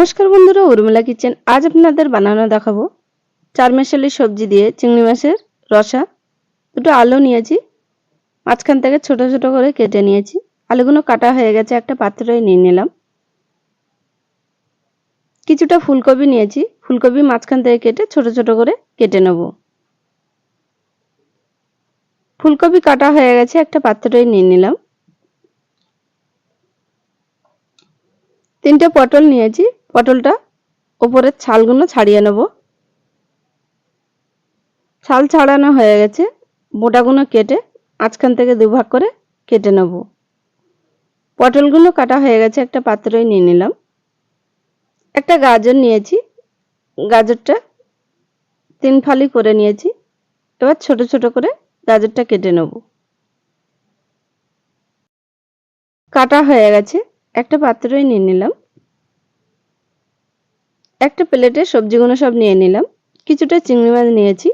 নমস্কার বন্ধুরা, উর্মিলা কিচেন। আজ আপনাদের বানানো দেখাবো চার মেশালি সবজি দিয়ে চিংড়ি মাছের রসা। দুটো আলু নিয়েছি, মাঝখান থেকে ছোট ছোট করে কেটে নিয়েছি। আলুগুলো কাটা হয়ে গেছে, একটা পাত্রে নিয়ে নিলাম। কিছুটা ফুলকপি নিয়েছি, ফুলকপি মাঝখান থেকে কেটে ছোট ছোট করে কেটে নেব। ফুলকপি কাটা হয়ে গেছে, একটা পাত্রে নিয়ে নিলাম। তিনটে পটল নিয়েছি পটলটা ওপরের ছালগুলো ছাড়িয়ে নেব। ছাল ছাড়ানো হয়ে গেছে। বোটাগুলো কেটে আজখান থেকে দুভাগ করে কেটে নেব। পটলগুলো কাটা হয়ে গেছে, একটা পাত্রই নিয়ে নিলাম। একটা গাজর নিয়েছি। গাজরটা তিন ফালি করে নিয়েছি। এবার ছোট ছোট করে গাজরটা কেটে নেব। কাটা হয়ে গেছে, একটা পাত্রই নিয়ে নিলাম। একটা প্লেটে সবজিগুলো সব নিয়ে নিলাম। কিছুটা চিংড়ি মাছ নিয়েছি।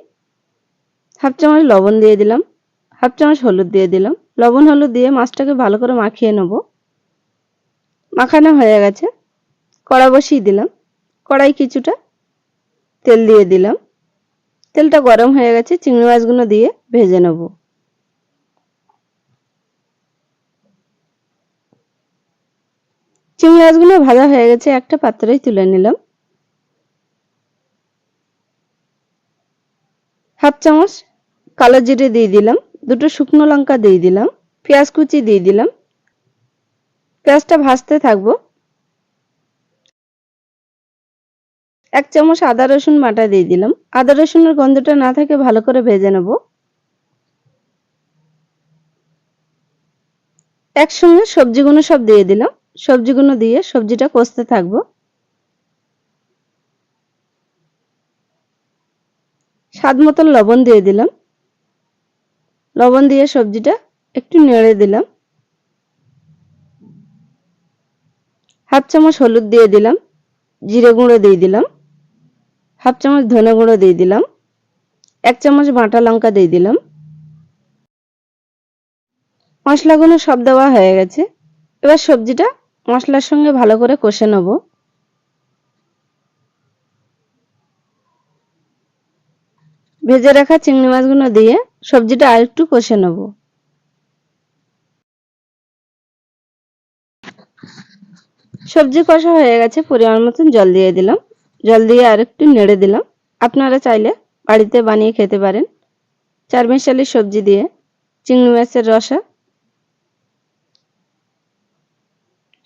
হাফ চামচ লবণ দিয়ে দিলাম। হাফ চামচ হলুদ দিয়ে দিলাম। লবণ হলুদ দিয়ে মাছটাকে ভালো করে মাখিয়ে নেব। মাখানো হয়ে গেছে। কড়া বসিয়ে দিলাম। কড়াই কিছুটা তেল দিয়ে দিলাম। তেলটা গরম হয়ে গেছে। চিংড়ি মাছগুলো দিয়ে ভেজে নেব। চিংড়ি মাছগুলো ভাজা হয়ে গেছে। একটা পাত্রেই তুলে নিলাম। হাফ চামচ কালো জিরে দিয়ে দিলাম, দুটো শুকনো লঙ্কা দিয়ে দিলাম, পেঁয়াজ কুচি দিয়ে দিলাম। পেঁয়াজটা ভাজতে থাকব। এক চামচ আদা রসুন বাটা দিয়ে দিলাম। আদা রসুনের গন্ধটা না থাকে ভালো করে ভেজে নেব। একসঙ্গে সবজিগুলো সব দিয়ে দিলাম। সবজিগুলো দিয়ে সবজিটা কষতে থাকব। স্বাদ মতন লবণ দিয়ে দিলাম। লবণ দিয়ে সবজিটা একটু নেড়ে দিলাম। হাফ চামচ হলুদ দিয়ে দিলাম, জিরে গুঁড়ো দিয়ে দিলাম, হাফ চামচ ধনে গুঁড়ো দিয়ে দিলাম, এক চামচ বাটা লঙ্কা দিয়ে দিলাম। মশলাগুলো সব দেওয়া হয়ে গেছে। এবার সবজিটা মশলার সঙ্গে ভালো করে কষে নেব। ভেজে রাখা চিংড়ি মাছগুলো দিয়ে সবজিটা আর একটু কষে নেব। সবজি কষা হয়ে গেছে, পরিমাণ মতন জল দিয়ে দিলাম। জল দিয়ে আর একটু নেড়ে দিলাম। আপনারা চাইলে বাড়িতে বানিয়ে খেতে পারেন। চার মিশালি সবজি দিয়ে চিংড়ি মাছের রসা।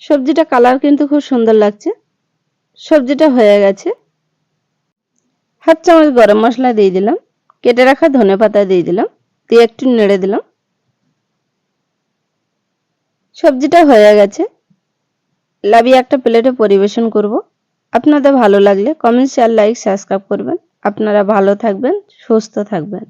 সবজিটা কালার কিন্তু খুব সুন্দর লাগছে। সবজিটা হয়ে গেছে। হাফ চামচ গরম মশলা দিয়ে দিলাম। কেটে রাখা ধনে পাতা দিয়ে দিলাম, দিয়ে একটু নেড়ে দিলাম। সবজিটা হয়ে গেছে। লাবি একটা প্লেটে পরিবেশন করব। আপনাদের ভালো লাগলে কমেন্ট শেয়ার লাইক সাবস্ক্রাইব করবেন। আপনারা ভালো থাকবেন, সুস্থ থাকবেন।